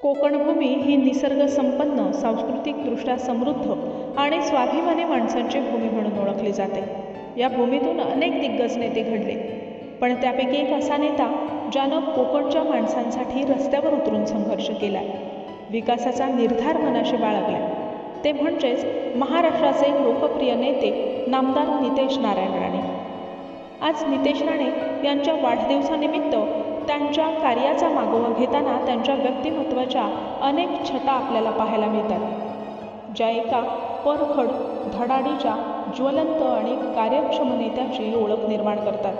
कोकणभूमी ही निसर्गसंपन्न सांस्कृतिकदृष्ट्या समृद्ध आणि स्वाभिमानी माणसांची भूमी म्हणून ओळखली जाते. या भूमीतून अनेक दिग्गज नेते घडले. पण त्यापैकी एक असा नेता ज्यानं कोकणच्या माणसांसाठी रस्त्यावर उतरून संघर्ष केला विकासाचा निर्धार मनाशी बाळगला ते म्हणजेच महाराष्ट्राचे लोकप्रिय नेते नामदार नितेश नारायण राणे. आज नितेश राणे यांच्या वाढदिवसानिमित्त त्यांच्या कार्याचा मागोवा घेताना त्यांच्या व्यक्तिमत्वाच्या अनेक छटा आपल्याला पाहायला मिळतात. ज्या एका परखड धडाडीच्या ज्वलंत आणि कार्यक्षम नेत्याची ओळख निर्माण करतात.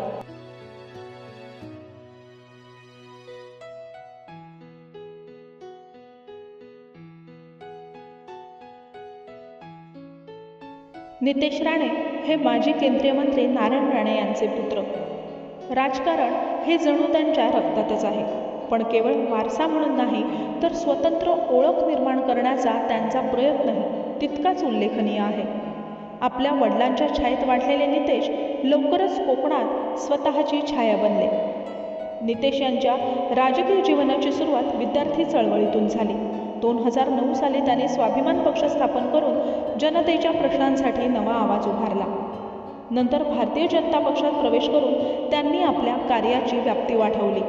नितेश राणे हे माजी केंद्रीय मंत्री नारायण राणे यांचे पुत्र. राजकारण हे जणू त्यांच्या रक्तातच आहे. पण केवळ वारसा म्हणून नाही तर स्वतंत्र ओळख निर्माण करण्याचा त्यांचा प्रयत्नही तितकाच उल्लेखनीय आहे. आपल्या वडिलांच्या छायेत वाढलेले नितेश लवकरच कोकणात स्वतःची छाया बनले. नितेश यांच्या राजकीय जीवनाची सुरुवात विद्यार्थी चळवळीतून झाली. दोन हजार नऊ साली त्याने स्वाभिमान पक्ष स्थापन करून जनतेच्या प्रश्नांसाठी नवा आवाज उभारला. नंतर भारतीय जनता पक्षात प्रवेश करून त्यांनी आपल्या कार्याची व्याप्ती वाढवली.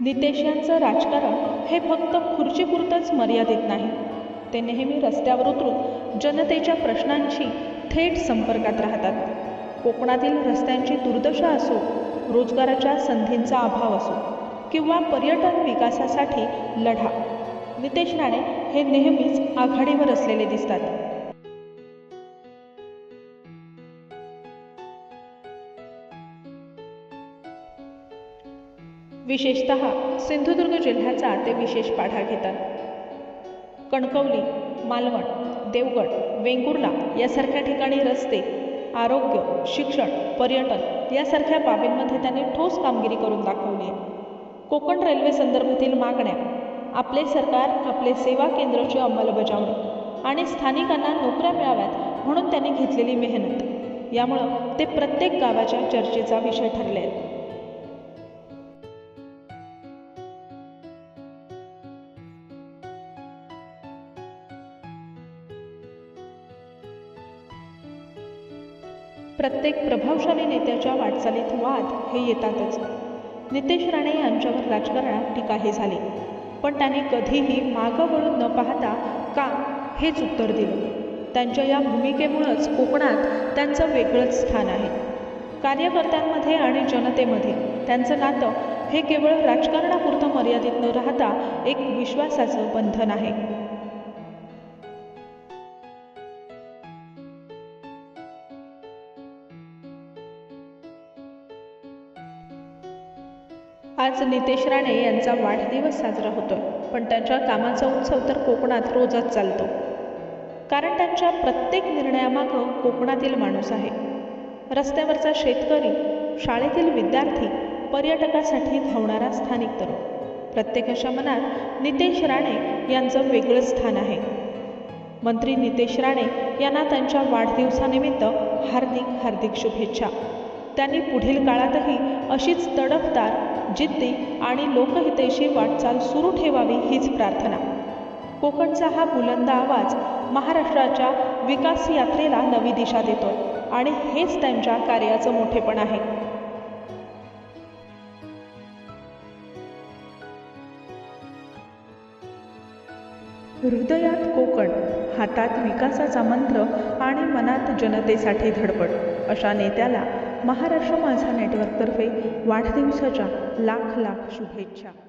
नितेश यांचं राजकारण हे फक्त खुर्चीपुरतंच मर्यादित नाही. ते नेहमी रस्त्यावर उतरून जनतेच्या प्रश्नांशी थेट संपर्कात राहतात. कोकणातील रस्त्यांची दुर्दशा असो रोजगाराच्या संधींचा अभाव असो किंवा पर्यटन विकासासाठी लढा. नितेश राणे हे नेहमीच आघाडीवर असलेले दिसतात. विशेषत सिंधुदुर्ग जिल्ह्याचा ते विशेष पाढा घेतात. कणकवली मालवण देवगड वेंगुर्ला यासारख्या ठिकाणी रस्ते आरोग्य शिक्षण पर्यटन यासारख्या बाबींमध्ये त्यांनी ठोस कामगिरी करून दाखवली आहे. कोकण रेल्वे संदर्भातील मागण्या आपले सरकार आपले सेवा केंद्राची अंमलबजावणी आणि स्थानिकांना नोकऱ्या मिळाव्यात म्हणून त्यांनी घेतलेली मेहनत. यामुळं ते प्रत्येक गावाच्या चर्चेचा विषय ठरले आहेत. प्रत्येक प्रभावशाली नेत्याच्या वाटचालीत वाद हे येतातच. नितेश राणे यांच्यावर राजकारणात टीकाही झाली. पण त्यांनी कधीही मागं वळून न पाहता का हेच उत्तर दिलं. त्यांच्या या भूमिकेमुळंच कोकणात त्यांचं वेगळंच स्थान आहे. कार्यकर्त्यांमध्ये आणि जनतेमध्ये त्यांचं नातं हे केवळ राजकारणापुरतं मर्यादित न राहता एक विश्वासाचं बंधन आहे. आज नितेश राणे यांचा वाढदिवस साजरा होतो पण त्यांच्या कामाचा उत्सव तर कोकणात रोजच चालतो. कारण त्यांच्या प्रत्येक निर्णयामागं कोकणातील माणूस आहे. रस्त्यावरचा शेतकरी शाळेतील विद्यार्थी पर्यटकासाठी धावणारा स्थानिक तरुण. प्रत्येकाच्या मनात नितेश राणे यांचं वेगळं स्थान आहे. मंत्री नितेश राणे यांना त्यांच्या वाढदिवसानिमित्त हार्दिक हार्दिक शुभेच्छा. त्यांनी पुढील काळातही अशीच तडफदार जिद्दी आणि लोकहितैषी वाटचाल सुरू ठेवावी हीच प्रार्थना. कोकणचा हा बुलंद आवाज महाराष्ट्राच्या विकास यात्रेला नवी दिशा देतोय आणि हेच त्यांच्या कार्याचं मोठेपण आहे. हृदयात कोकण हातात विकासाचा मंत्र आणि मनात जनतेसाठी धडपड अशा नेत्याला महाराष्ट्र माझा नेटवर्कतर्फे वाढदिवसाच्या लाख लाख शुभेच्छा.